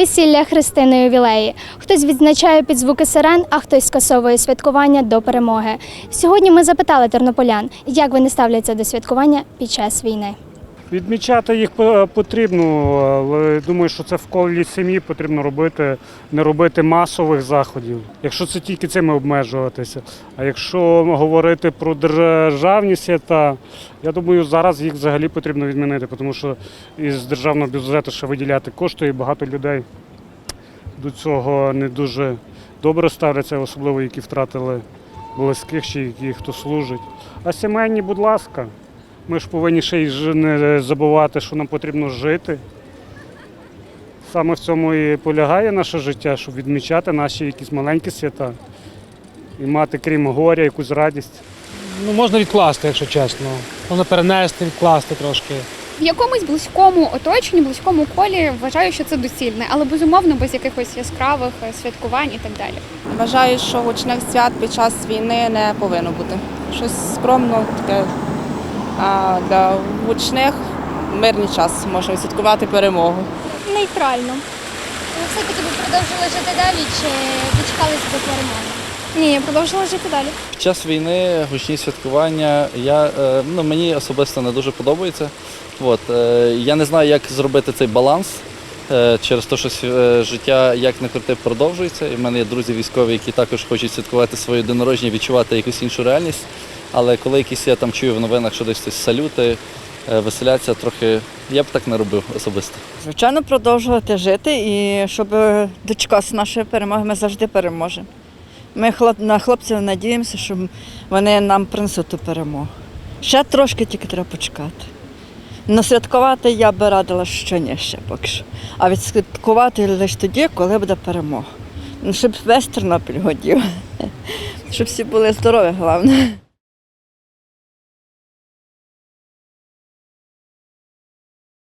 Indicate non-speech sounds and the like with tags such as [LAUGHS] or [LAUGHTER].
Весілля, хрестини, ювілеї. Хтось відзначає під звуки сирен, а хтось скасовує святкування до перемоги. Сьогодні ми запитали тернополян, як вони ставляться до святкування під час війни. Відмічати їх потрібно, думаю, що це в колі сім'ї потрібно робити, не робити масових заходів. Якщо це тільки цими обмежуватися. А якщо говорити про державні свята, я думаю, зараз їх взагалі потрібно відмінити, тому що із державного бюджету ще виділяти кошти, і багато людей до цього не дуже добре ставляться, особливо які втратили близьких чи які хто служить. А сімейні, будь ласка. Ми ж повинні ще й не забувати, що нам потрібно жити. Саме в цьому і полягає наше життя, щоб відмічати наші якісь маленькі свята і мати, крім горя, якусь радість. Ну, можна відкласти, якщо чесно. Можна перенести, відкласти трошки. В якомусь близькому оточенні, близькому колі вважаю, що це доцільне, але безумовно без якихось яскравих е, святкувань і так далі. Вважаю, що гучних свят під час війни не повинно бути. Щось скромно, таке. А для гучних мирний час можна святкувати перемогу. Нейтрально. Ви все-таки ви продовжили жити далі чи дочекалися до перемоги? Ні, я продовжила жити далі. Під час війни гучні святкування я, е, ну, мені особисто не дуже подобається. От, е, я не знаю, як зробити цей баланс е, через те, що життя як не крути продовжується. І в мене є друзі військові, які також хочуть святкувати своє день народження, відчувати якусь іншу реальність. Але коли якісь я там чую в новинах, що десь салюти, е, веселяться, трохи я б так не робив особисто. Звичайно, продовжувати жити і щоб дочекатися нашої перемоги, ми завжди переможемо. Ми на хлопців надіємося, що вони нам принесуть ту перемогу. Ще трошки тільки треба почекати. Но святкувати я би радила, що ні ще поки що. А відсвяткувати лише тоді, коли буде перемога. Ну, Щоб весь Тернопіль годів. [LAUGHS] Щоб всі були здорові, головне.